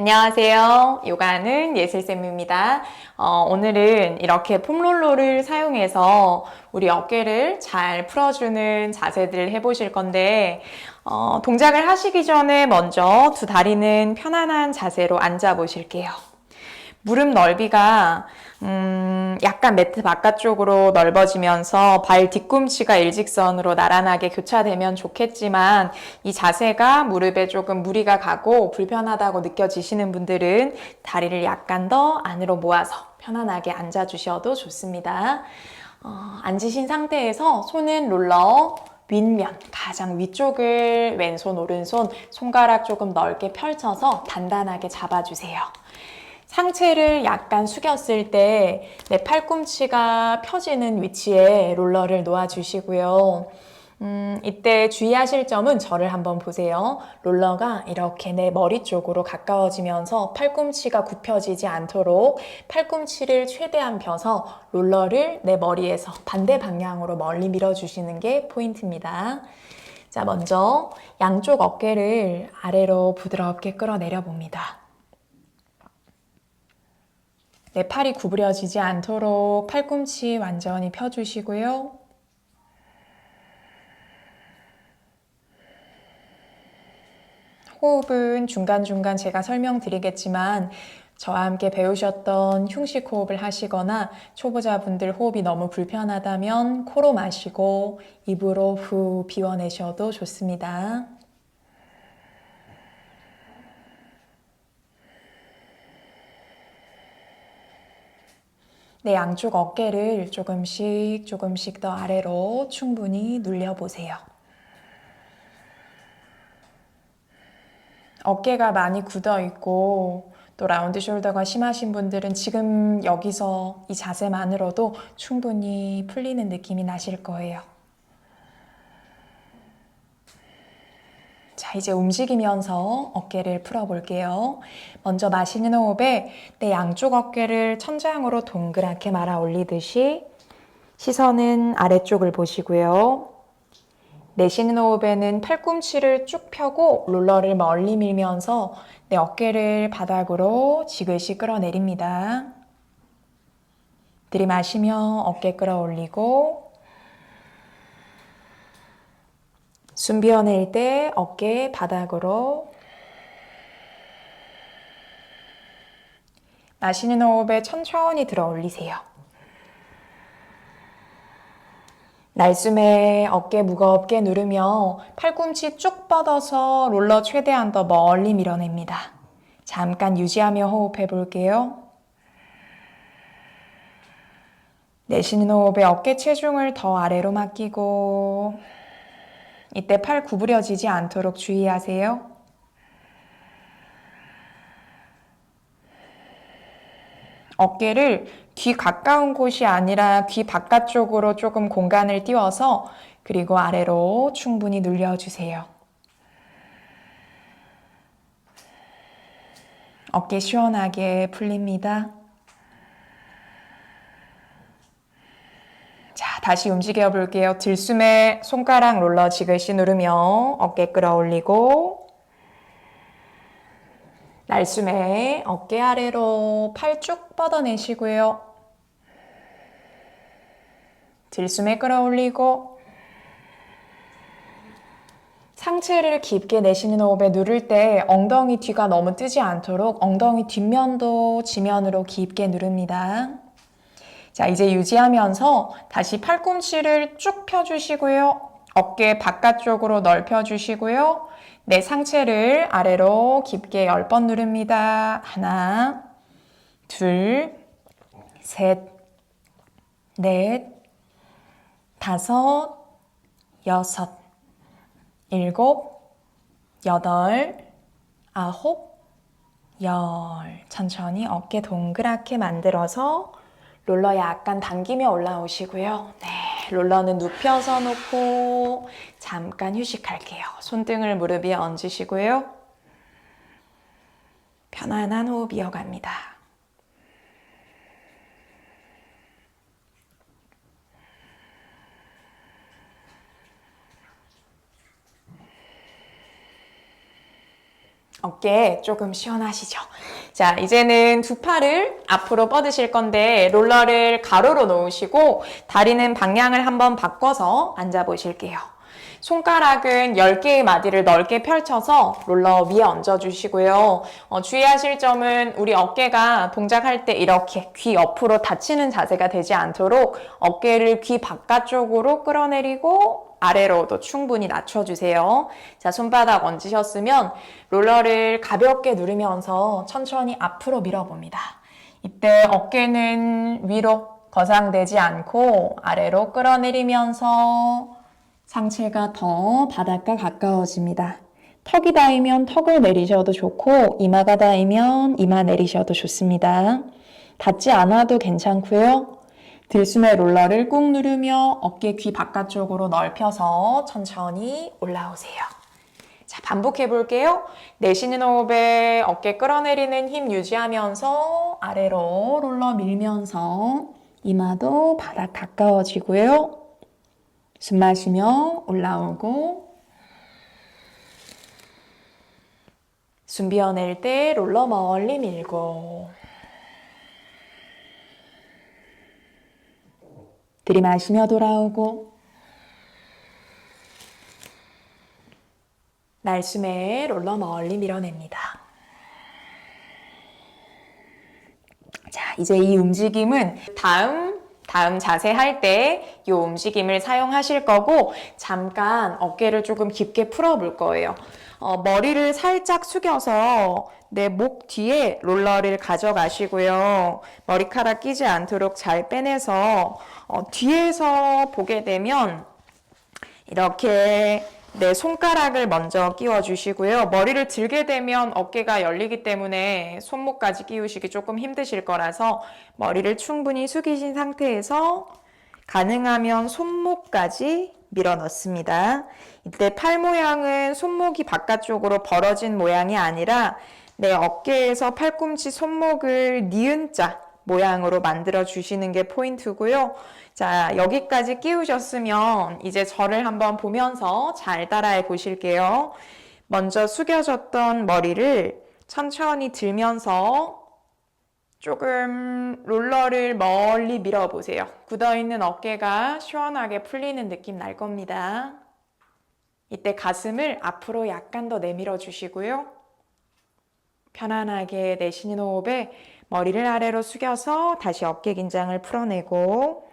안녕하세요. 요가는 예슬쌤입니다. 어, 오늘은 이렇게 폼롤러를 사용해서 우리 어깨를 잘 풀어주는 자세들을 해보실 건데, 어, 동작을 하시기 전에 먼저 두 다리는 편안한 자세로 앉아 보실게요. 무릎 넓이가 음, 약간 매트 바깥쪽으로 넓어지면서 발 뒤꿈치가 일직선으로 나란하게 교차되면 좋겠지만 이 자세가 무릎에 조금 무리가 가고 불편하다고 느껴지시는 분들은 다리를 약간 더 안으로 모아서 편안하게 앉아 주셔도 좋습니다. 어, 앉으신 상태에서 손은 롤러 윗면, 가장 위쪽을 왼손, 오른손, 손가락 조금 넓게 펼쳐서 단단하게 잡아주세요. 상체를 약간 숙였을 때 내 팔꿈치가 펴지는 위치에 롤러를 놓아주시고요. 음, 이때 주의하실 점은 저를 한번 보세요. 롤러가 이렇게 내 머리 쪽으로 가까워지면서 팔꿈치가 굽혀지지 않도록 팔꿈치를 최대한 펴서 롤러를 내 머리에서 반대 방향으로 멀리 밀어주시는 게 포인트입니다. 자, 먼저 양쪽 어깨를 아래로 부드럽게 끌어내려 봅니다. 내 팔이 구부려지지 않도록 팔꿈치 완전히 펴주시고요. 호흡은 중간중간 제가 설명드리겠지만 저와 함께 배우셨던 흉식 호흡을 하시거나 초보자분들 호흡이 너무 불편하다면 코로 마시고 입으로 후 비워내셔도 좋습니다. 내 양쪽 어깨를 조금씩 조금씩 더 아래로 충분히 눌려보세요. 어깨가 많이 굳어 있고 또 라운드 숄더가 심하신 분들은 지금 여기서 이 자세만으로도 충분히 풀리는 느낌이 나실 거예요. 자, 이제 움직이면서 어깨를 풀어볼게요. 먼저 마시는 호흡에 내 양쪽 어깨를 천장으로 동그랗게 말아 올리듯이 시선은 아래쪽을 보시고요. 내쉬는 호흡에는 팔꿈치를 쭉 펴고 롤러를 멀리 밀면서 내 어깨를 바닥으로 지그시 끌어내립니다. 들이마시며 어깨 끌어올리고 숨 비워낼 때 어깨 바닥으로 마시는 호흡에 천천히 들어 올리세요. 날숨에 어깨 무겁게 누르며 팔꿈치 쭉 뻗어서 롤러 최대한 더 멀리 밀어냅니다. 잠깐 유지하며 호흡해 볼게요. 내쉬는 호흡에 어깨 체중을 더 아래로 맡기고 이때 팔 구부려지지 않도록 주의하세요. 어깨를 귀 가까운 곳이 아니라 귀 바깥쪽으로 조금 공간을 띄워서 그리고 아래로 충분히 눌려주세요. 어깨 시원하게 풀립니다. 자, 다시 움직여 볼게요. 들숨에 손가락 롤러 지그시 누르며 어깨 끌어올리고 날숨에 어깨 아래로 팔 쭉 뻗어내시고요. 들숨에 끌어올리고 상체를 깊게 내쉬는 호흡에 누를 때 엉덩이 뒤가 너무 뜨지 않도록 엉덩이 뒷면도 지면으로 깊게 누릅니다. 자, 이제 유지하면서 다시 팔꿈치를 쭉 펴주시고요. 어깨 바깥쪽으로 넓혀주시고요. 내 상체를 아래로 깊게 10번 누릅니다. 하나, 둘, 셋, 넷, 다섯, 여섯, 일곱, 여덟, 아홉, 열. 천천히 어깨 동그랗게 만들어서 롤러 약간 당기며 올라오시고요. 네, 롤러는 눕혀서 놓고 잠깐 휴식할게요. 손등을 무릎 위에 얹으시고요. 편안한 호흡 이어갑니다. 어깨 조금 시원하시죠? 자, 이제는 두 팔을 앞으로 뻗으실 건데 롤러를 가로로 놓으시고 다리는 방향을 한번 바꿔서 앉아 보실게요. 손가락은 10개의 마디를 넓게 펼쳐서 롤러 위에 얹어주시고요. 어, 주의하실 점은 우리 어깨가 동작할 때 이렇게 귀 옆으로 닫히는 자세가 되지 않도록 어깨를 귀 바깥쪽으로 끌어내리고 아래로도 충분히 낮춰주세요. 자, 손바닥 얹으셨으면 롤러를 가볍게 누르면서 천천히 앞으로 밀어봅니다. 이때 어깨는 위로 거상되지 않고 아래로 끌어내리면서 상체가 더 바닥과 가까워집니다. 턱이 닿으면 턱을 내리셔도 좋고 이마가 닿으면 이마 내리셔도 좋습니다. 닿지 않아도 괜찮고요. 들숨의 롤러를 꾹 누르며 어깨 귀 바깥쪽으로 넓혀서 천천히 올라오세요. 자, 반복해 볼게요. 내쉬는 호흡에 어깨 끌어내리는 힘 유지하면서 아래로 롤러 밀면서 이마도 바닥 가까워지고요. 숨 마시며 올라오고 숨 비워낼 때 롤러 멀리 밀고 들이마시며 돌아오고 날숨에 롤러 멀리 밀어냅니다. 자, 이제 이 움직임은 다음 다음 자세 할 때 이 움직임을 사용하실 거고 잠깐 어깨를 조금 깊게 풀어 볼 거예요. 어, 머리를 살짝 숙여서 내 목 뒤에 롤러를 가져가시고요. 머리카락 끼지 않도록 잘 빼내서 어, 뒤에서 보게 되면 이렇게 내 손가락을 먼저 끼워 주시고요. 머리를 들게 되면 어깨가 열리기 때문에 손목까지 끼우시기 조금 힘드실 거라서 머리를 충분히 숙이신 상태에서 가능하면 손목까지 밀어 넣습니다. 이때 팔 모양은 손목이 바깥쪽으로 벌어진 모양이 아니라 내 어깨에서 팔꿈치 손목을 니은 자 모양으로 만들어 주시는 게 포인트고요. 자, 여기까지 끼우셨으면 이제 저를 한번 보면서 잘 따라해 보실게요. 먼저 숙여졌던 머리를 천천히 들면서 조금 롤러를 멀리 밀어보세요. 굳어있는 어깨가 시원하게 풀리는 느낌 날 겁니다. 이때 가슴을 앞으로 약간 더 내밀어 주시고요. 편안하게 내쉬는 호흡에 머리를 아래로 숙여서 다시 어깨 긴장을 풀어내고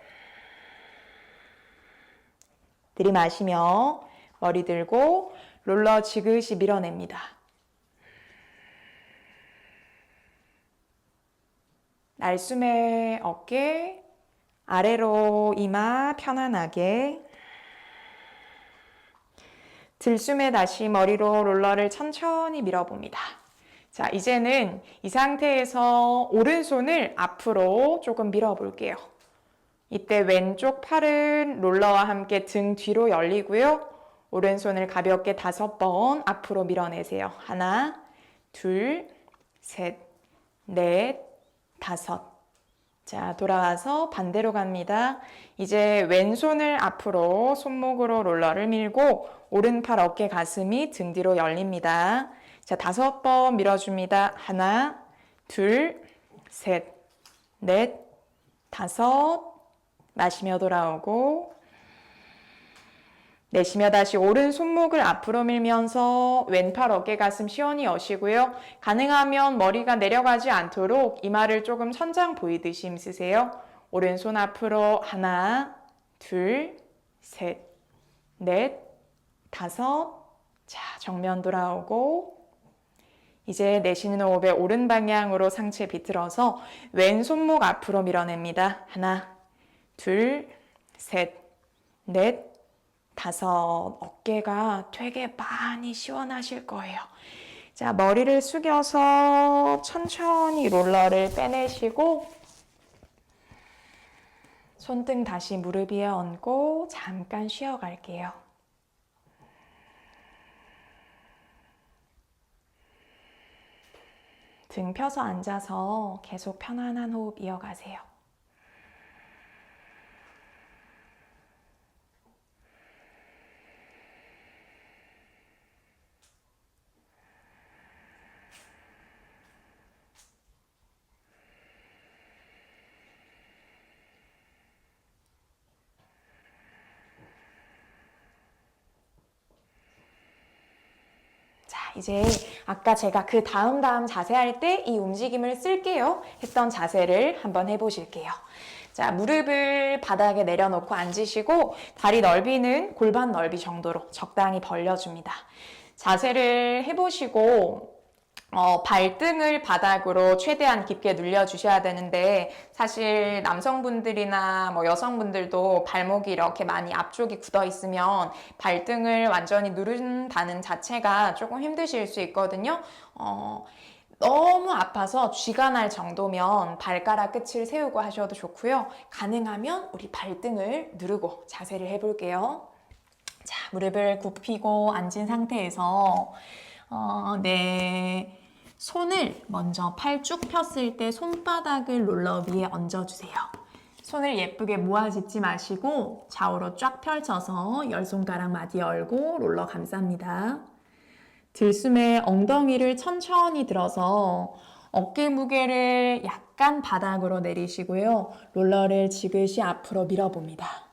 들이마시며 머리 들고 롤러 지그시 밀어냅니다. 날숨의 어깨 아래로 이마 편안하게 들숨에 다시 머리로 롤러를 천천히 밀어봅니다. 자, 이제는 이 상태에서 오른손을 앞으로 조금 밀어볼게요. 이때 왼쪽 팔은 롤러와 함께 등 뒤로 열리고요. 오른손을 가볍게 다섯 번 앞으로 밀어내세요. 하나, 둘, 셋, 넷, 다섯. 자, 돌아와서 반대로 갑니다. 이제 왼손을 앞으로 손목으로 롤러를 밀고 오른팔 어깨 가슴이 등 뒤로 열립니다. 자, 다섯 번 밀어줍니다. 하나, 둘, 셋, 넷, 다섯. 마시며 돌아오고, 내쉬며 다시 오른 손목을 앞으로 밀면서 왼팔 어깨 가슴 시원히 여시고요. 가능하면 머리가 내려가지 않도록 이마를 조금 천장 보이듯이 힘쓰세요. 오른손 앞으로 하나, 둘, 셋, 넷, 다섯. 자, 정면 돌아오고 이제 내쉬는 호흡에 오른 방향으로 상체 비틀어서 왼 손목 앞으로 밀어냅니다. 하나, 둘, 셋, 넷, 다섯. 어깨가 되게 많이 시원하실 거예요. 자, 머리를 숙여서 천천히 롤러를 빼내시고 손등 다시 무릎 위에 얹고 잠깐 쉬어갈게요. 등 펴서 앉아서 계속 편안한 호흡 이어가세요. 이제 아까 제가 그 다음 다음 자세 할 때 이 움직임을 쓸게요 했던 자세를 한번 해보실게요. 자, 무릎을 바닥에 내려놓고 앉으시고 다리 넓이는 골반 넓이 정도로 적당히 벌려줍니다. 자세를 해보시고 어, 발등을 바닥으로 최대한 깊게 눌려주셔야 되는데 사실 남성분들이나 뭐 여성분들도 발목이 이렇게 많이 앞쪽이 굳어 있으면 발등을 완전히 누른다는 자체가 조금 힘드실 수 있거든요. 어, 너무 아파서 쥐가 날 정도면 발가락 끝을 세우고 하셔도 좋고요. 가능하면 우리 발등을 누르고 자세를 해볼게요. 자, 무릎을 굽히고 앉은 상태에서 어, 내 손을 먼저 팔 쭉 폈을 때 손바닥을 롤러 위에 얹어주세요. 손을 예쁘게 모아 짓지 마시고 좌우로 쫙 펼쳐서 열 손가락 마디 열고 롤러 감쌉니다. 들숨에 엉덩이를 천천히 들어서 어깨 무게를 약간 바닥으로 내리시고요. 롤러를 지그시 앞으로 밀어봅니다.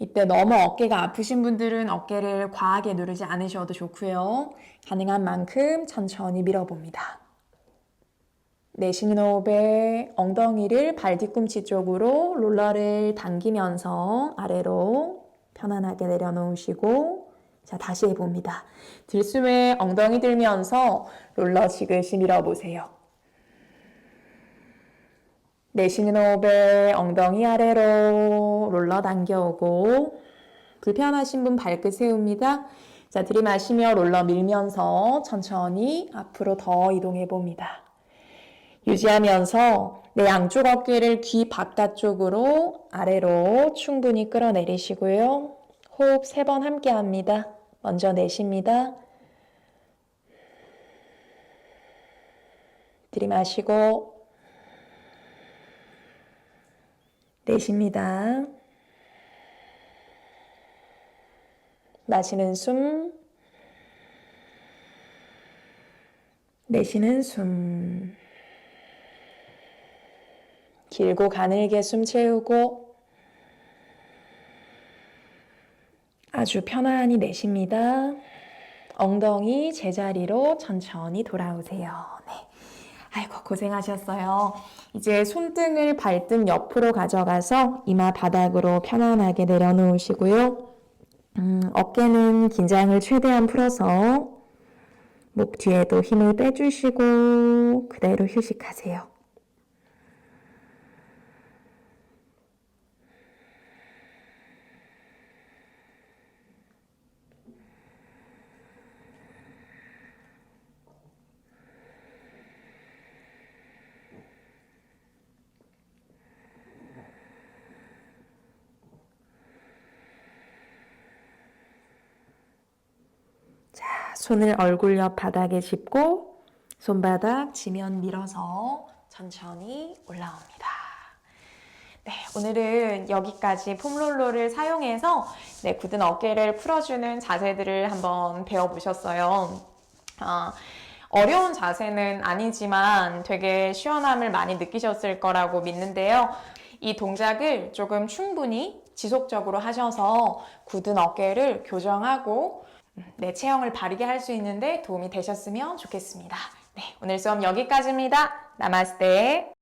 이때 너무 어깨가 아프신 분들은 어깨를 과하게 누르지 않으셔도 좋고요. 가능한 만큼 천천히 밀어봅니다. 내쉬는 호흡에 엉덩이를 발 뒤꿈치 쪽으로 롤러를 당기면서 아래로 편안하게 내려놓으시고 자 다시 해봅니다. 들숨에 엉덩이 들면서 롤러 지그시 밀어보세요. 내쉬는 호흡에 엉덩이 아래로 롤러 당겨오고 불편하신 분 발끝 세웁니다. 자, 들이마시며 롤러 밀면서 천천히 앞으로 더 이동해 봅니다. 유지하면서 내 양쪽 어깨를 귀 바깥쪽으로 아래로 충분히 끌어내리시고요. 호흡 세 번 함께 합니다. 먼저 내쉽니다. 들이마시고 내쉽니다. 마시는 숨, 내쉬는 숨. 길고 가늘게 숨 채우고 아주 편안히 내쉽니다. 엉덩이 제자리로 천천히 돌아오세요. 네. 아이고, 고생하셨어요. 이제 손등을 발등 옆으로 가져가서 이마 바닥으로 편안하게 내려놓으시고요. 음, 어깨는 긴장을 최대한 풀어서 목 뒤에도 힘을 빼주시고 그대로 휴식하세요. 자, 손을 얼굴 옆 바닥에 짚고 손바닥 지면 밀어서 천천히 올라옵니다. 네, 오늘은 여기까지 폼롤러를 사용해서 네, 굳은 어깨를 풀어주는 자세들을 한번 배워보셨어요. 아, 어려운 자세는 아니지만 되게 시원함을 많이 느끼셨을 거라고 믿는데요. 이 동작을 조금 충분히 지속적으로 하셔서 굳은 어깨를 교정하고 내 체형을 바르게 할 수 있는데 도움이 되셨으면 좋겠습니다. 네, 오늘 수업 여기까지입니다. 나마스테.